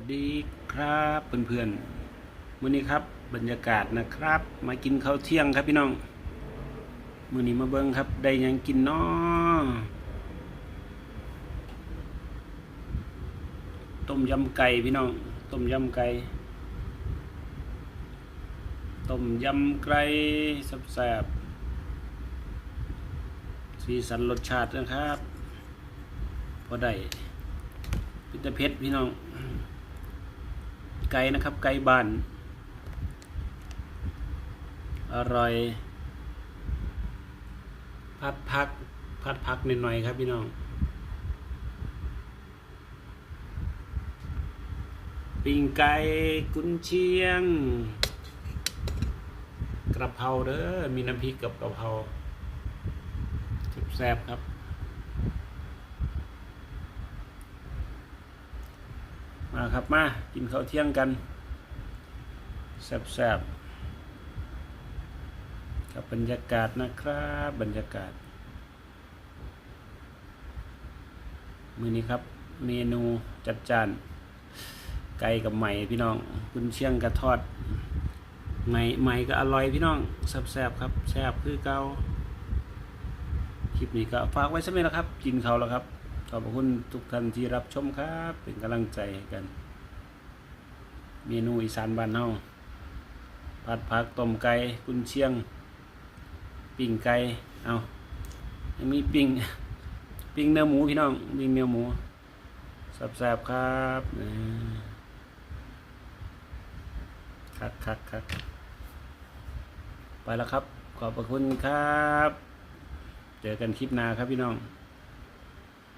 วัสดีครับเพื่อนๆมื้อนี้ครับบรรยากาศนะครับ มากินข้าวเที่ยงครับพี่น้องมื้อนี้มาเบิ่งครับ ได้ยังกินน้อต้มยำไก่พี่น้อง ต้มยำไก่ต้มยำไก่แซ่บๆสีสันรสชาตินะครับพอได้พิตาเพชรพี่น้อง ไก่นะครับ ไก่บ้าน อร่อย พัดพัก พัดพักนิดหน่อยๆครับพี่น้อง ปิ้งไก่กุนเชียง กระเพราเด้อ มีน้ำพริกกับกระเพราแซ่บครับ มาครับมากินข้าวเที่ยงกันแซ่บๆกับบรรยากาศนะครับ บรรยากาศ มือนี้ครับ เมนูจัดจานไก่กับไหมพี่น้องคุณเชียงกระทอดไหมไหมก็อร่อยพี่น้องแซ่บๆครับแซ่บคือเกาคลิปนี้ก็ฝากไว้สักนิดนะครับ กินเขาแล้วครับ ขอบคุณทุกท่านที่รับชมครับ เป็นกำลังใจให้กัน เมนูอีสานบ้านเฮาผัดผักต้มไก่กุนเชียง ปิ้งไก่เอายังมีปิ้งปิ้งเนื้อหมูพี่น้องปิ้งเนื้อหมูแซ่บๆครับคักคักคักไปแล้วครับ ขอบพระคุณครับ เจอกันคลิปหน้าครับพี่น้อง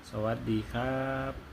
สวัสดีครับ